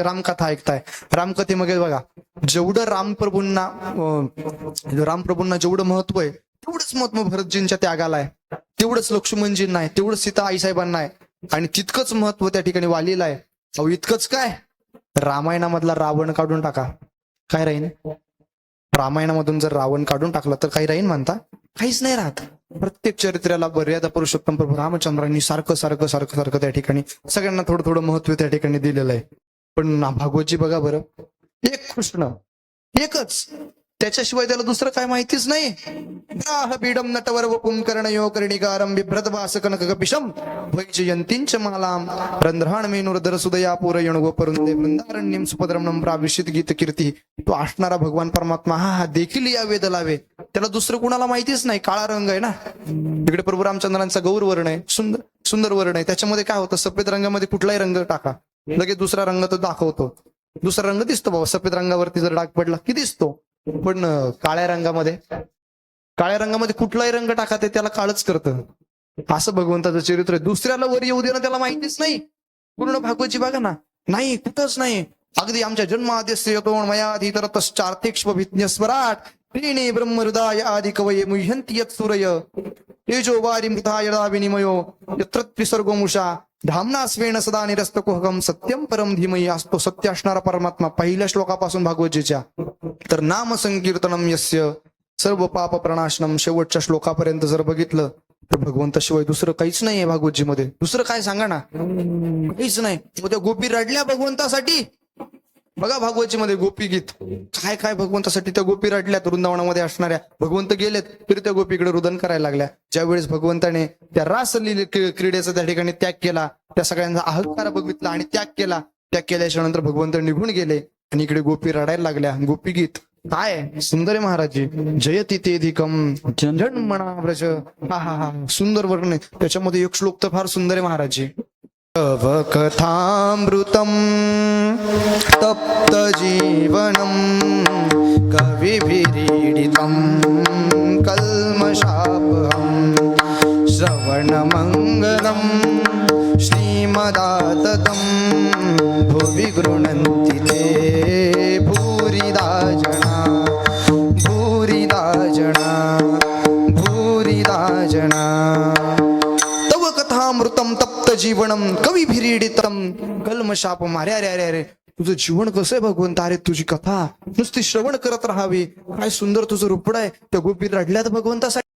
रामकथा ऐकताय. रामकथेमध्ये बघा. जेवढं रामप्रभूंना रामप्रभूंना जेवढं महत्त्व आहे तेवढंच महत्त्व भरतजींच्या त्यागाला आहे. तेवढंच लक्ष्मणजींना आहे तेवढंच सीता आईसाहेबांना आहे. आणि तितकंच महत्त्व त्या ठिकाणी वालीला आहे. अहो इतकंच काय? रामायणामधला रावण काढून टाका. काय राहीन? रामायणामधून जर रावण काढून टाकलं तर काही राहीन म्हणता? काहीच नाही राहत. प्रत्येक चरित्राला मर्यादा पुरुषोत्तम प्रभू रामचंद्रांनी सारखं सारखं सारखं सारखं त्या ठिकाणी सगळ्यांना थोडं थोडं महत्त्व त्या ठिकाणी दिलेलं आहे. पण ना भागवतजी बघा बरं. एक कृष्ण एकच. त्याच्याशिवाय त्याला दुसरं काय माहितीच नाही. ग्राह बीडम नटवर वपुम कर्णयो कर्णिकारम बिभ्रत वास कनक कपिशम वैजयंतींच मालाम रंध्राण मेनुरदर सुदया पूरयण गोपरुंदे वृंदारण्यम सुपद्रमणम प्राविशित गीत कीर्ती. तो असणारा भगवान परमात्मा हा हा देखील या वेद लावे. त्याला दुसरं कुणाला माहितीच नाही. काळा रंग आहे ना. इकडे प्रभू रामचंद्रांचा गौर वर्ण आहे. सुंदर सुंदर वर्ण आहे. त्याच्यामध्ये काय होतं? सफेद रंगामध्ये कुठलाही रंग टाका. लगेच दुसरा रंग तो दाखवतो. दुसरा रंग दिसतो बाबा सफेद रंगावरती जर डाग पडला की दिसतो. पण काळ्या रंगामध्ये काळ्या रंगामध्ये कुठलाही रंग टाका ते त्याला काळच करतं. असं भगवंताचं चरित्र आहे. दुसऱ्याला वर येऊ देणं त्याला माहितीच नाही. पूर्ण भागवतची बघा ना. नाही कुठंच नाही. अगदी आमच्या जन्माद्यस्य यतो मयाधितरतश्चार्थिक्ष्म स्वराट त्रीणे ब्रह्महृदाय आदि कवये मुह्यंती यत् सूरय तेजो वारी मृथा यदा विनिमयो यत्र धामना स्वेन सदा निरस्त कुहकम सत्यम परम धीमयी असतो सत्य असणारा परमात्मा पहिल्या श्लोकापासून भागवतजीच्या. तर नाम संकीर्तनम यस्य सर्व पाप प्रणाशनम शेवटच्या श्लोकापर्यंत जर बघितलं तर भगवंताशिवाय दुसरं काहीच नाहीये भागवतजीमध्ये. दुसरं काय सांगा ना? काहीच नाही. उद्या गोपी रडल्या भगवंतासाठी बघा भागवतची मध्ये गोपी गीत. काय काय भगवंतासाठी त्या गोपी रडल्यात वृंदावनामध्ये असणाऱ्या. भगवंत गेलेत तरी त्या गोपीकडे रुदन करायला लागल्या. ज्यावेळेस भगवंताने त्या रास क्रीडेचा त्या ठिकाणी त्याग केला त्या सगळ्यांचा अहंकार बघितला आणि त्याग केला. त्याग केल्याच्यानंतर भगवंत निघून गेले आणि इकडे गोपी रडायला लागल्या. गोपी गीत. काय? सुंदर आहे महाराजजी. जयती तेधिकम झंझण म्हणा ब्रज हा हा हा. सुंदर वर्णन त्याच्यामध्ये एक श्लोक तर फार सुंदर आहे महाराजजी. कथामृतं तप्तजीवनं कविभिरीडितं कल्मषापहं श्रवणमङ्गलं श्रीमदाततं भुवि गृह्णन्ति ते भूरिदा जना भूरिदा जना भूरिदा जना जीवनम कवी भिरीडितम. कलमशाप मारे अरे अरे अरे. तुझं जीवन कसं आहे भगवंत? अरे तुझी कथा नुसती श्रवण करत राहावी. काय सुंदर तुझं रुपड आहे. त्या गोपी रडल्यात भगवंतासाठी